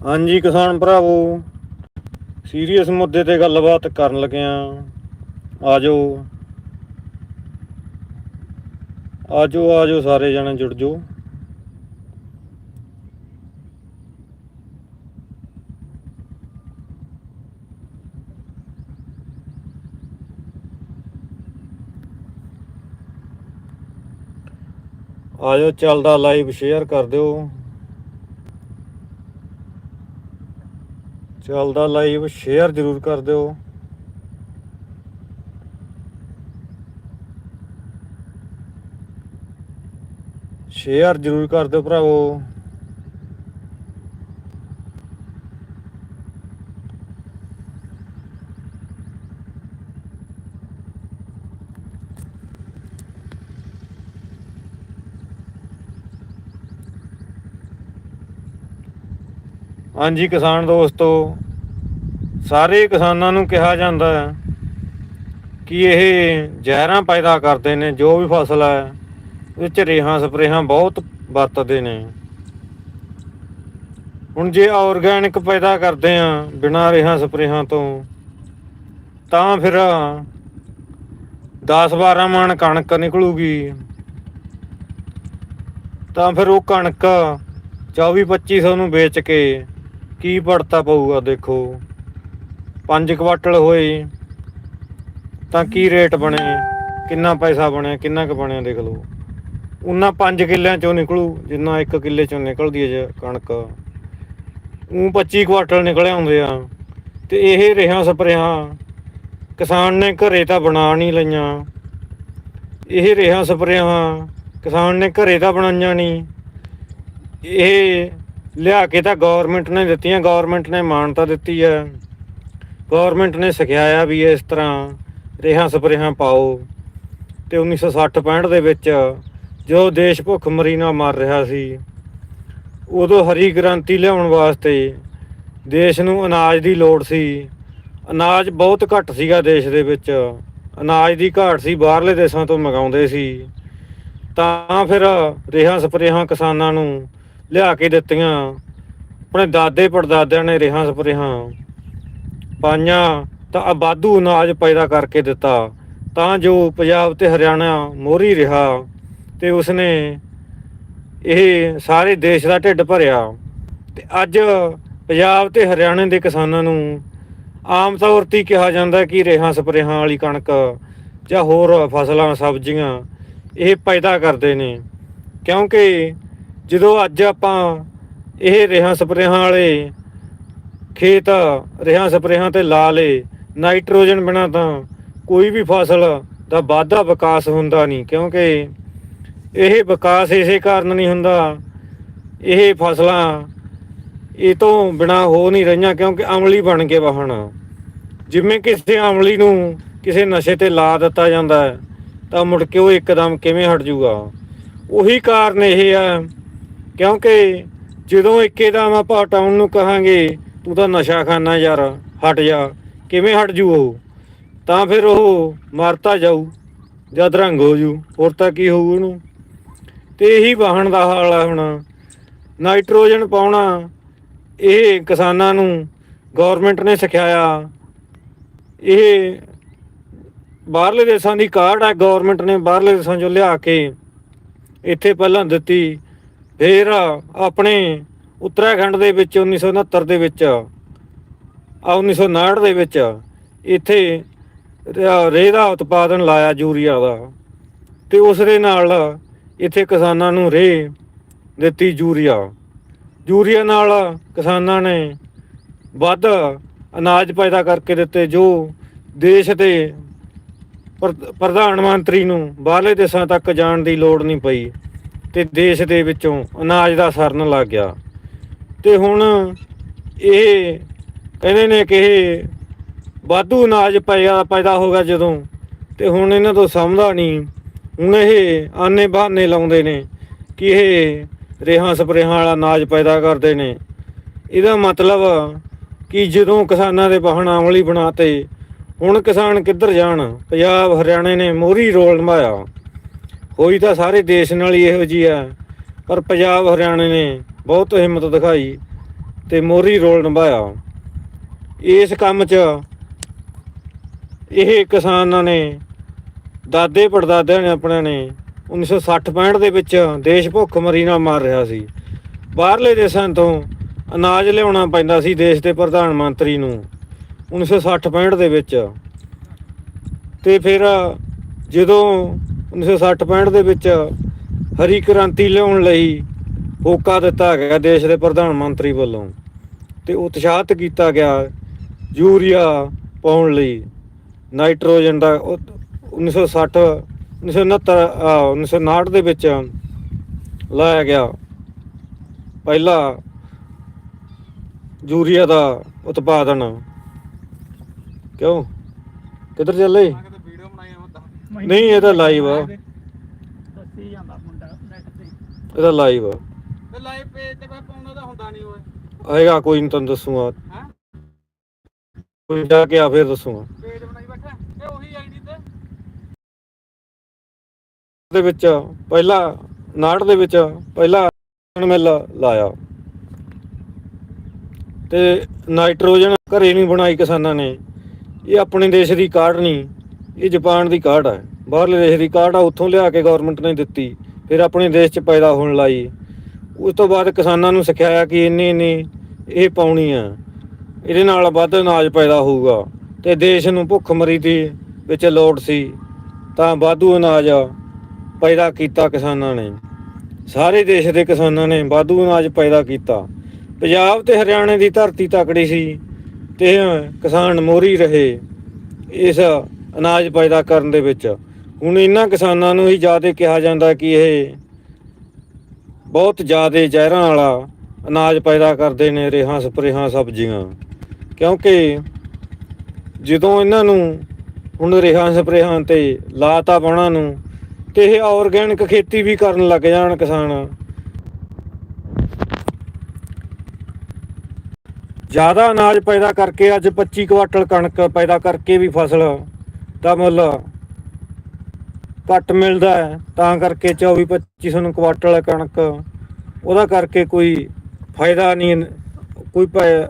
ਹਾਂਜੀ ਕਿਸਾਨ ਭਰਾਵੋ ਸੀਰੀਅਸ ਮੁੱਦੇ ਤੇ ਗੱਲਬਾਤ ਕਰਨ ਲੱਗਿਆ ਆ ਆਜੋ। ਆਜੋ ਆਜੋ ਸਾਰੇ ਜਣੇ ਜੁੜ ਜਾਓ। ਆਜੋ, ਚੱਲਦਾ ਲਾਈਵ ਸ਼ੇਅਰ ਕਰ ਦਿਓ। ਚੱਲਦਾ ਲਾਈਵ ਸ਼ੇਅਰ ਜ਼ਰੂਰ ਕਰ ਦਿਓ। ਸ਼ੇਅਰ ਜ਼ਰੂਰ ਕਰ ਦਿਓ ਭਰਾਵੋ। ਹਾਂਜੀ, ਕਿਸਾਨ ਦੋਸਤੋ, ਸਾਰੇ ਕਿਸਾਨਾਂ ਨੂੰ ਕਿਹਾ ਜਾਂਦਾ ਹੈ ਕਿ ਇਹ ਜ਼ਹਿਰਾਂ ਪੈਦਾ ਕਰਦੇ ਨੇ, ਜੋ ਵੀ ਫਸਲ ਹੈ, ਵਿੱਚ ਰੇਹਾਂ, ਸਪਰੇਹਾਂ ਬਹੁਤ ਵਰਤਦੇ ਨੇ। ਹੁਣ ਜੇ ਆਰਗੈਨਿਕ ਪੈਦਾ ਕਰਦੇ ਆ ਬਿਨਾਂ ਰੇਹਾਂ, ਸਪਰੇਹਾਂ ਤੋਂ, ਤਾਂ ਫਿਰ 10 12 ਮਣ ਕਣਕ ਨਿਕਲੂਗੀ। ਤਾਂ ਫਿਰ ਉਹ ਕਣਕ 24 2500 ਨੂੰ ਵੇਚ ਕੇ ਕੀ ਪੜਤਾ ਪਊਗਾ ਦੇਖੋ। ਪੰਜ ਕੁਆਟਲ ਹੋਏ, ਤਾਂ ਕੀ ਰੇਟ ਬਣੇ, ਕਿੰਨਾ ਪੈਸਾ ਬਣਿਆ, ਕਿੰਨਾ ਕੁ ਬਣਿਆ ਦੇਖ ਲਓ। ਉਹਨਾਂ 5 ਕਿੱਲਿਆਂ ਚੋਂ ਨਿਕਲੂ, ਜਿੰਨਾ 1 ਕਿੱਲੇ ਚੋਂ ਨਿਕਲਦੀ ਹੈ ਜੇ ਕਣਕ। ਉਹ 25 ਕੁਆਟਲ ਨਿਕਲੇ ਆਉਂਦੇ ਆ, ਤੇ ਇਹ ਰੇਹਾਂ ਸਪਰੇਹਾਂ। ਕਿਸਾਨ ਨੇ ਘਰੇ ਤਾਂ ਬਣਾ ਨਹੀਂ ਲਈਆਂ। ਇਹ ਰੇਹਾਂ ਸਪਰੇਹਾਂ, ਕਿਸਾਨ ਨੇ ਘਰੇ ਤਾਂ ਬਣਾਈਆਂ ਨਹੀਂ। ਇਹ ਲਿਆ ਕੇ ਤਾਂ ਗਵਰਨਮੈਂਟ ਨੇ ਦਿੱਤੀਆਂ ਗਵਰਨਮੈਂਟ ਨੇ ਮਾਨਤਾ ਦਿੱਤੀ ਹੈ। ਗਵਰਨਮੈਂਟ ਨੇ ਸਿਖਾਇਆ ਵੀ ਇਸ ਤਰ੍ਹਾਂ ਰੇਹਾਂ ਸਪਰੇਹਾਂ ਪਾਓ। ਤੇ 1960 65 ਦੇ ਵਿੱਚ ਜੋ ਦੇਸ਼ ਭੁੱਖਮਰੀ ਨਾਲ ਮਰ ਰਿਹਾ ਸੀ, ਉਦੋਂ ਹਰੀ ਕ੍ਰਾਂਤੀ ਲਿਆਉਣ ਵਾਸਤੇ ਦੇਸ਼ ਨੂੰ ਅਨਾਜ ਦੀ ਲੋੜ ਸੀ। ਅਨਾਜ ਬਹੁਤ ਘੱਟ ਸੀਗਾ ਦੇਸ਼ ਦੇ ਵਿੱਚ। ਅਨਾਜ ਦੀ ਘਾਟ ਸੀ, ਬਾਹਰਲੇ ਦੇਸ਼ਾਂ ਤੋਂ ਮੰਗਾਉਂਦੇ ਸੀ। ਤਾਂ ਫਿਰ ਰੇਹਾਂ ਸਪਰੇਹਾਂ ਕਿਸਾਨਾਂ ਨੂੰ ਲਿਆ ਕੇ ਦਿੱਤੀਆਂ। ਆਪਣੇ ਦਾਦੇ ਪੜਦਾਦਿਆਂ ਨੇ ਰੇਹਾਂ ਸਪਰੇਹਾਂ। ਪਾਈਆਂ ਤਾਂ ਆਬਾਦੂ ਅਨਾਜ ਪੈਦਾ ਕਰਕੇ ਦਿੱਤਾ। ਤਾਂ ਜੋ ਪੰਜਾਬ ਤੇ ਹਰਿਆਣਾ ਮੋਹਰੀ ਰਿਹਾ ਤੇ ਉਸਨੇ ਇਹ ਸਾਰੇ ਦੇਸ਼ ਦਾ ਢਿੱਡ ਭਰਿਆ। ਤੇ ਅੱਜ ਪੰਜਾਬ ਤੇ ਹਰਿਆਣੇ ਦੇ ਕਿਸਾਨਾਂ ਨੂੰ ਆਮ ਤੌਰ ਤੇ ਕਿਹਾ ਜਾਂਦਾ ਕਿ ਰੇਹਾਂ ਸਪਰੇਹਾਂ ਵਾਲੀ ਕਣਕ ਜਾਂ ਹੋਰ ਫਸਲਾਂ, ਸਬਜ਼ੀਆਂ ਇਹ ਪੈਦਾ ਕਰਦੇ ਨੇ। ਕਿਉਂਕਿ ਜਦੋਂ ਅੱਜ ਆਪਾਂ ਇਹ ਰੇਹਾਂ ਸਪਰੇਹਾਂ ਵਾਲੇ ਖੇਤ ਰੇਹਾਂ ਸਪਰੇਹਾਂ ਤੇ ਲਾ ਲੇ ਨਾਈਟ੍ਰੋਜਨ ਬਿਨਾ ਤਾਂ ਕੋਈ ਵੀ ਫਸਲ ਦਾ ਵਾਧਾ ਵਿਕਾਸ ਹੁੰਦਾ ਨਹੀਂ, ਕਿਉਂਕਿ ਇਹ ਵਿਕਾਸ ਇਸੇ ਕਾਰਨ ਨਹੀਂ ਹੁੰਦਾ। ਇਹ ਫਸਲਾਂ ਇਹ ਤੋਂ ਬਿਨਾ ਹੋ ਨਹੀਂ ਰਹੀਆਂ, ਕਿਉਂਕਿ ਅਮਲੀ ਬਣ ਕੇ ਵਾਹਣ ਜਿਵੇਂ ਕਿਸੇ ਅਮਲੀ ਨੂੰ ਕਿਸੇ ਨਸ਼ੇ ਤੇ ਲਾ ਦਿੱਤਾ ਜਾਂਦਾ ਤਾਂ ਮੁੜ ਕੇ ਉਹ ਇੱਕਦਮ ਕਿਵੇਂ ਹਟ ਜੂਗਾ? ਉਹੀ ਕਾਰਨ ਇਹ ਆ ਕਿਉਂਕਿ ਜਦੋਂ ਇੱਕਦਮ ਆਪਾਂ ਹਟਾਉਣ ਨੂੰ ਕਹਾਂਗੇ, ਤੂੰ ਤਾਂ ਨਸ਼ਾ ਖਾਨਾ ਯਾਰ, ਹਟ ਜਾ। ਕਿਵੇਂ ਹਟ ਜੂ ਉਹ? ਤਾਂ ਫਿਰ ਉਹ ਮਰਤਾ ਜਾਊ, ਜਦ ਰੰਗ ਹੋ ਜੂ। ਹੋਰ ਤਾਂ ਕੀ ਹੋਊ ਉਹਨੂੰ? ਤੇ ਇਹੀ ਵਾਹਣ ਦਾ ਹਾਲ ਆ ਹੁਣ। ਨਾਈਟ੍ਰੋਜਨ ਪਾਉਣਾ, ਇਹ ਕਿਸਾਨਾਂ ਨੂੰ ਗਵਰਨਮੈਂਟ ਨੇ ਸਿਖਾਇਆ। ਇਹ ਬਾਹਰਲੇ ਦੇਸ਼ਾਂ ਦੀ ਕਾਢ ਹੈ ਗਵਰਨਮੈਂਟ ਨੇ ਬਾਹਰਲੇ ਦੇਸ਼ਾਂ ਚੋਂ ਲਿਆ ਕੇ ਇੱਥੇ ਪਹਿਲਾਂ ਦਿੱਤੀ। ਫਿਰ ਆਪਣੇ ਉੱਤਰਾਖੰਡ ਦੇ ਵਿੱਚ 1969 ਦੇ ਵਿੱਚ ਆ 1959 ਦੇ ਵਿੱਚ ਇੱਥੇ ਰੇਹ ਦਾ ਉਤਪਾਦਨ ਲਾਇਆ ਯੂਰੀਆ ਦਾ ਤੇ ਉਸ ਦੇ ਨਾਲ ਇੱਥੇ ਕਿਸਾਨਾਂ ਨੂੰ ਰੇਹ ਦਿੱਤੀ ਯੂਰੀਆ। ਯੂਰੀਆ ਨਾਲ ਕਿਸਾਨਾਂ ਨੇ ਵੱਧ ਅਨਾਜ ਪੈਦਾ ਕਰਕੇ ਦਿੱਤੇ, ਜੋ ਦੇਸ਼ ਦੇ ਪ੍ਰ- ਪ੍ਰਧਾਨ ਮੰਤਰੀ ਨੂੰ ਬਾਹਰਲੇ ਦੇਸ਼ਾਂ ਤੱਕ ਜਾਣ ਦੀ ਲੋੜ ਨਹੀਂ ਪਈ। ਤੇ ਦੇਸ਼ ਦੇ ਵਿੱਚੋਂ ਅਨਾਜ ਦਾ ਸਰਨ ਲੱਗ ਗਿਆ। ਤੇ ਹੁਣ ਇਹ ਕਹਿੰਦੇ ਨੇ ਕਿ ਇਹ ਵਾਧੂ ਅਨਾਜ ਪੈਦਾ ਪੈਦਾ ਗਿਆ ਜਦੋਂ, ਤੇ ਹੁਣ ਇਹਨਾਂ ਤੋਂ ਸਮਝਦਾ ਨਹੀਂ। ਹੁਣ ਇਹ ਆਨੇ ਬਹਾਨੇ ਲਾਉਂਦੇ ਨੇ ਕਿ ਇਹ ਰੇਹਾਂ ਸਪਰੇਹਾਂ ਵਾਲਾ ਅਨਾਜ ਪੈਦਾ ਕਰਦੇ ਨੇ। ਇਹਦਾ ਮਤਲਬ ਕਿ ਜਦੋਂ ਕਿਸਾਨਾਂ ਦੇ ਵਾਹਣ ਆਮਲੀ ਬਣਾਤੇ, ਹੁਣ ਕਿਸਾਨ ਕਿੱਧਰ ਜਾਣ? ਪੰਜਾਬ, ਹਰਿਆਣੇ ਨੇ ਮੋਹਰੀ ਰੋਲ ਨਿਭਾਇਆ। ਹੋਈ ਤਾਂ ਸਾਰੇ ਦੇਸ਼ ਨਾਲ ਹੀ ਇਹੋ ਜੀ ਆ। ਪਰ ਪੰਜਾਬ, ਹਰਿਆਣੇ ਨੇ ਬਹੁਤ ਹਿੰਮਤ ਦਿਖਾਈ ਤੇ ਮੋਹਰੀ ਰੋਲ ਨਿਭਾਇਆ। ਇਸ ਕੰਮ 'ਚ ਇਹ ਕਿਸਾਨਾਂ ਨੇ, ਦਾਦੇ ਪੜਦਾਦਿਆਂ ਨੇ ਆਪਣੇ ਨੇ 1960-65 ਦੇ ਵਿੱਚ ਦੇਸ਼ ਭੁੱਖਮਰੀ ਨਾਲ ਮਾਰ ਰਿਹਾ ਸੀ। ਬਾਹਰਲੇ ਦੇਸ਼ਾਂ ਤੋਂ ਅਨਾਜ ਲਿਆਉਣਾ ਪੈਂਦਾ ਸੀ ਦੇਸ਼ ਦੇ ਪ੍ਰਧਾਨ ਮੰਤਰੀ ਨੂੰ 1960-65 ਦੇ ਵਿੱਚ। ਤੇ ਫਿਰ ਜਦੋਂ 1960-65 ਦੇ ਵਿੱਚ ਹਰੀ ਕ੍ਰਾਂਤੀ ਲਿਆਉਣ ਲਈ ਹੋਕਾ ਦਿੱਤਾ ਗਿਆ ਦੇਸ਼ ਦੇ ਪ੍ਰਧਾਨ ਮੰਤਰੀ ਵੱਲੋਂ ਤੇ ਉਤਸ਼ਾਹਿਤ ਕੀਤਾ ਗਿਆ ਯੂਰੀਆ ਪਾਉਣ ਲਈ ਨਾਈਟ੍ਰੋਜਨ ਦਾ ਉਹ 1960 1969 ਆ, 1959 ਦੇ ਵਿੱਚ ਲਾਇਆ ਗਿਆ ਪਹਿਲਾ ਯੂਰੀਆ ਦਾ ਉਤਪਾਦਨ। ਕਿਉਂ? ਕਿੱਧਰ ਚੱਲੇ ਮੈਂ ਕਿਤੇ ਵੀਡੀਓ ਬਣਾਈ ਆ ਮੈਂ ਨਹੀਂ ਇਹ ਤਾਂ ਲਾਈਵ ਆ। ਦੱਸੀ ਜਾਂਦਾ ਮੁੰਡਾ ਨੈਟ ਤੇ। ਇਹ ਤਾਂ ਲਾਈਵ ਆ। ਤੇ ਲਾਈਵ ਪੇਜ ਤੇ ਮੈਂ ਪਾਉਣਾ ਤਾਂ ਹੁੰਦਾ ਨਹੀਂ ਓਏ। ਆਏਗਾ ਕੋਈ ਨਹੀਂ ਤੁਹਾਨੂੰ ਦੱਸੂਗਾ। ਹੈ? ਕੋਈ ਜਾ ਕੇ ਆ ਫਿਰ ਦੱਸੂਗਾ। ਪੇਜ ਬਣਾਈ ਬੈਠਾ। ਇਹ ਉਹੀ ਆਈਡੀ ਤੇ। ਦੇ ਵਿੱਚ ਪਹਿਲਾ ਨਾੜ ਦੇ ਵਿੱਚ ਪਹਿਲਾ ਮਿਲ ਲਾਇਆ। ਤੇ ਨਾਈਟ੍ਰੋਜਨ ਘਰੇ ਨਹੀਂ ਬਣਾਈ ਕਿਸਾਨਾਂ ਨੇ। ਇਹ ਆਪਣੇ ਦੇਸ਼ ਦੀ ਕਾਢ ਨਹੀਂ। ਇਹ ਜਾਪਾਨ ਦੀ ਕਾਢ ਹੈ ਬਾਹਰਲੇ ਦੇਸ਼ ਦੀ ਕਾਢ ਆ, ਉੱਥੋਂ ਲਿਆ ਕੇ ਗਵਰਨਮੈਂਟ ਨੇ ਦਿੱਤੀ। ਫਿਰ ਆਪਣੇ ਦੇਸ਼ 'ਚ ਪੈਦਾ ਹੋਣ ਲਾਈ। ਉਸ ਤੋਂ ਬਾਅਦ ਕਿਸਾਨਾਂ ਨੂੰ ਸਿਖਾਇਆ ਕਿ ਇੰਨੀ ਇੰਨੀ ਇਹ ਪਾਉਣੀ ਆ। ਇਹਦੇ ਨਾਲ ਵੱਧ ਅਨਾਜ ਪੈਦਾ ਹੋਊਗਾ। ਤੇ ਦੇਸ਼ ਨੂੰ ਭੁੱਖਮਰੀ ਦੀ ਵਿੱਚ ਲੋੜ ਸੀ। ਤਾਂ ਵਾਧੂ ਅਨਾਜ ਪੈਦਾ ਕੀਤਾ ਕਿਸਾਨਾਂ ਨੇ। ਸਾਰੇ ਦੇਸ਼ ਦੇ ਕਿਸਾਨਾਂ ਨੇ ਵਾਧੂ ਅਨਾਜ ਪੈਦਾ ਕੀਤਾ। ਪੰਜਾਬ ਤੇ ਹਰਿਆਣੇ ਦੀ ਧਰਤੀ ਤਕੜੀ ਸੀ। ਤੇ ਕਿਸਾਨ ਮੋਰੀ ਰਹੇ। ਇਸ ਅਨਾਜ ਪੈਦਾ ਕਰਨ ਦੇ ਵਿੱਚ। ਹੁਣ ਇਹਨਾਂ ਕਿਸਾਨਾਂ ਨੂੰ ਹੀ ਜ਼ਿਆਦਾ ਕਿਹਾ ਜਾਂਦਾ ਕਿ ਇਹ ਬਹੁਤ ਜ਼ਿਆਦਾ ਜ਼ਹਿਰਾਂ ਵਾਲਾ ਅਨਾਜ ਪੈਦਾ ਕਰਦੇ ਨੇ ਰੇਹਾਂ ਸਪਰੇਹਾਂ ਸਬਜ਼ੀਆਂ। ਕਿਉਂਕਿ ਜਦੋਂ ਇਹਨਾਂ ਨੂੰ ਹੁਣ ਰੇਹਾਂ ਸਪਰੇਹਾਂ ਤੇ ਲਾਤਾ ਪਾਉਣਾ ਨੂੰ ਤੇ ਇਹ ਆਰਗੈਨਿਕ ਖੇਤੀ ਵੀ ਕਰਨ ਲੱਗ ਜਾਣ ਕਿਸਾਨ। ਜ਼ਿਆਦਾ ਅਨਾਜ ਪੈਦਾ ਕਰਕੇ ਅੱਜ 25 ਕੁਆਟਲ ਕਣਕ ਪੈਦਾ ਕਰਕੇ ਵੀ ਫਸਲ ਦਾ ਮੁੱਲ ਘੱਟ ਮਿਲਦਾ ਹੈ, ਤਾਂ ਕਰਕੇ 24 2500 ਨੂੰ ਕੁਆਟਲ ਕਣਕ, ਉਹਦਾ ਕਰਕੇ ਕੋਈ ਫਾਇਦਾ ਨਹੀਂ, ਕੋਈ ਪੈ-